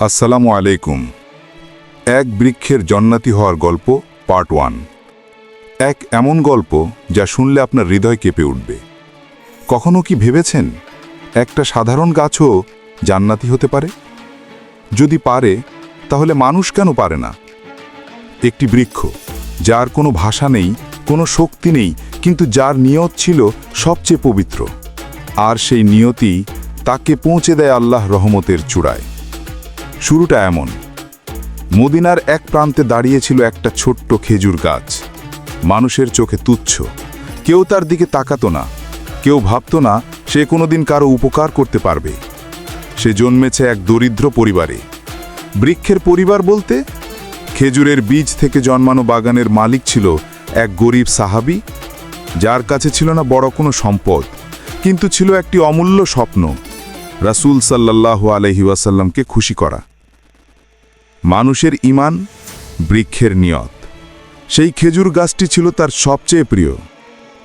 আসসালামু আলাইকুম। এক বৃক্ষের জন্নাতি হওয়ার গল্প, পার্ট ওয়ান। এক এমন গল্প যা শুনলে আপনার হৃদয় কেঁপে উঠবে। কখনো কি ভেবেছেন একটা সাধারণ গাছও জান্নাতি হতে পারে? যদি পারে, তাহলে মানুষ কেন পারে না? একটি বৃক্ষ, যার কোনো ভাষা নেই, কোনো শক্তি নেই, কিন্তু যার নিয়ত ছিল সবচেয়ে পবিত্র। আর সেই নিয়তি তাকে পৌঁছে দেয় আল্লাহ রহমতের চূড়ায়। শুরুটা এমন। মদিনার এক প্রান্তে দাঁড়িয়েছিল একটা ছোট্ট খেজুর গাছ। মানুষের চোখে তুচ্ছ। কেউ তার দিকে তাকাতো না। কেউ ভাবতো না সে কোনোদিন কারও উপকার করতে পারবে। সে জন্মেছে এক দরিদ্র পরিবারে। বৃক্ষের পরিবার বলতে? খেজুরের বীজ থেকে জন্মানো বাগানের মালিক ছিল এক গরিব সাহাবি। যার কাছে ছিল না বড় কোনো সম্পদ, কিন্তু ছিল একটি অমূল্য স্বপ্ন। রাসূল সাল্লাল্লাহু আলহি ওয়াসাল্লামকে খুশি করা। মানুষের ইমান বৃক্ষের নিয়ত। সেই খেজুর গাছটি ছিল তার সবচেয়ে প্রিয়।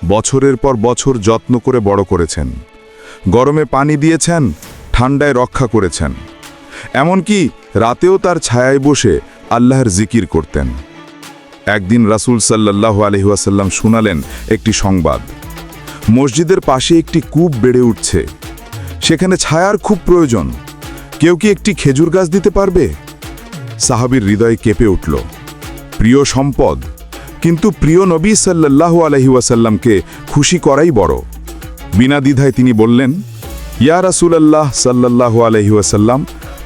বছরের পর বছর যত্ন করে বড় করেছেন। গরমে পানি দিয়েছেন, ঠান্ডায় রক্ষা করেছেন। এমনকি রাতেও তার ছায়ায় বসে আল্লাহর জিকির করতেন। একদিন রাসূল সাল্লাল্লাহু আলহি ওয়াসাল্লাম শুনালেন একটি সংবাদ। মসজিদের পাশে একটি কূপ বেড়ে উঠছে। সেখানে ছায়ার খুব প্রয়োজন। কেউ কি একটি খেজুর গাছ দিতে পারবে? সাহাবীর হৃদয়ে কেঁপে উঠল। প্রিয় সম্পদ, কিন্তু প্রিয় নবী সাল্লাল্লাহু আলহি ওয়াসাল্লামকে খুশি করাই বড়। বিনা দ্বিধায় তিনি বললেন, ইয়া রাসূলাল্লাহ সাল্লাল্লাহু আলহি ওয়াসাল্লাম,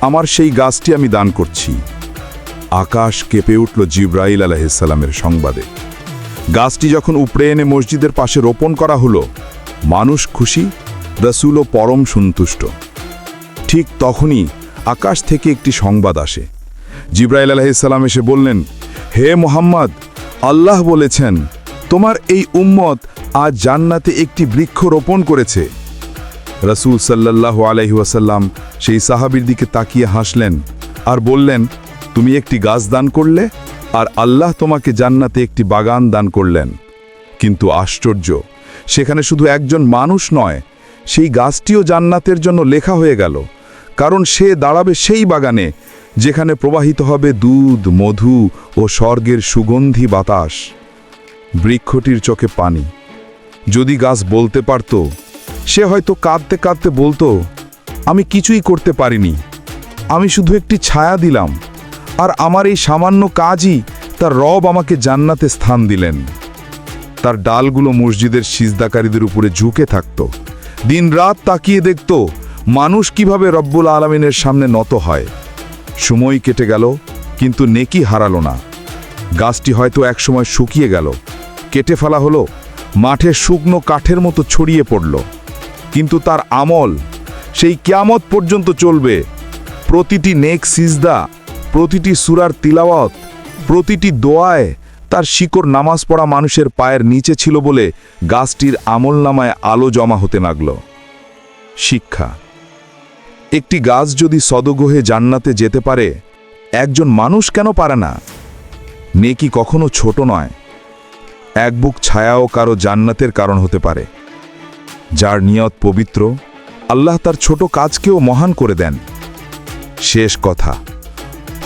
আমার সেই গাছটি আমি দান করছি। আকাশ কেঁপে উঠল জিব্রাইল আলাহিসাল্লামের সংবাদে। গাছটি যখন উপড়ে এনে মসজিদের পাশে রোপণ করা হলো, মানুষ খুশি রসুলও পরম সন্তুষ্ট। ঠিক তখনই আকাশ থেকে একটি সংবাদ আসে। জিব্রাইল আলাহিসাল্লাম এসে বললেন, হে মোহাম্মদ, আল্লাহ বলেছেন, তোমার এই উম্মত আজ জান্নাতে একটি বৃক্ষ রোপণ করেছে। রসুল সাল্লাল্লাহু আলহি ওয়াসাল্লাম সেই সাহাবির দিকে তাকিয়ে হাসলেন আর বললেন, তুমি একটি গাছ দান করলে আর আল্লাহ তোমাকে জান্নাতে একটি বাগান দান করলেন। কিন্তু আশ্চর্য, সেখানে শুধু একজন মানুষ নয় সেই গাছটিও জান্নাতের জন্য লেখা হয়ে গেল, কারণ সে দাঁড়াবে সেই বাগানে, যেখানে প্রবাহিত হবে দুধ, মধু ও স্বর্গের সুগন্ধি বাতাস। বৃক্ষটির চোখে পানি। যদি গাছ বলতে পারত, সে হয়তো কাঁদতে কাঁদতে বলতো, আমি কিছুই করতে পারিনি। আমি শুধু একটি ছায়া দিলাম, আর আমার এই সামান্য কাজই তার রব আমাকে জান্নাতে স্থান দিলেন। তার ডালগুলো মসজিদের সিজদাকারীদের উপরে ঝুঁকে থাকত। দিনরাত তাকিয়ে দেখত, মানুষ কীভাবে রব্বুল আলমিনের সামনে নত হয়। সময় কেটে গেল, কিন্তু নেকি হারালো না। গাছটি হয়তো একসময় শুকিয়ে গেল, কেটে ফেলা হলো, মাঠে শুকনো কাঠের মতো ছড়িয়ে পড়ল। কিন্তু তার আমল, সেই কিয়ামত পর্যন্ত চলবে। প্রতিটি নেক সিজদা, প্রতিটি সুরার তিলাওয়াত, প্রতিটি দোয়ায় তার শিকড় নামাজ পড়া মানুষের পায়ের নিচে ছিল বলে গাছটির আমল নামায় আলো জমা হতে লাগল। শিক্ষা। একটি গাছ যদি সদগোহে জান্নাতে যেতে পারে, একজন মানুষ কেন পারে না? নেকি কখনো ছোট নয়। এক বুক ছায়াও কারও জান্নাতের কারণ হতে পারে। যার নিয়ত পবিত্র, আল্লাহ তার ছোট কাজকেও মহান করে দেন। শেষ কথা।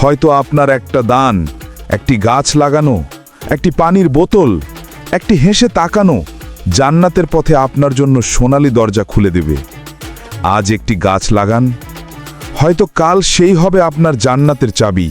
হয়তো আপনার একটা দান, একটি গাছ লাগানো একটি পানির বোতল, একটি হেসে তাকানো জান্নাতের পথে আপনার জন্য সোনালি দরজা খুলে দেবে। আজ একটি গাছ লাগান, হয়তো কাল সেই হবে আপনার জান্নাতের চাবি।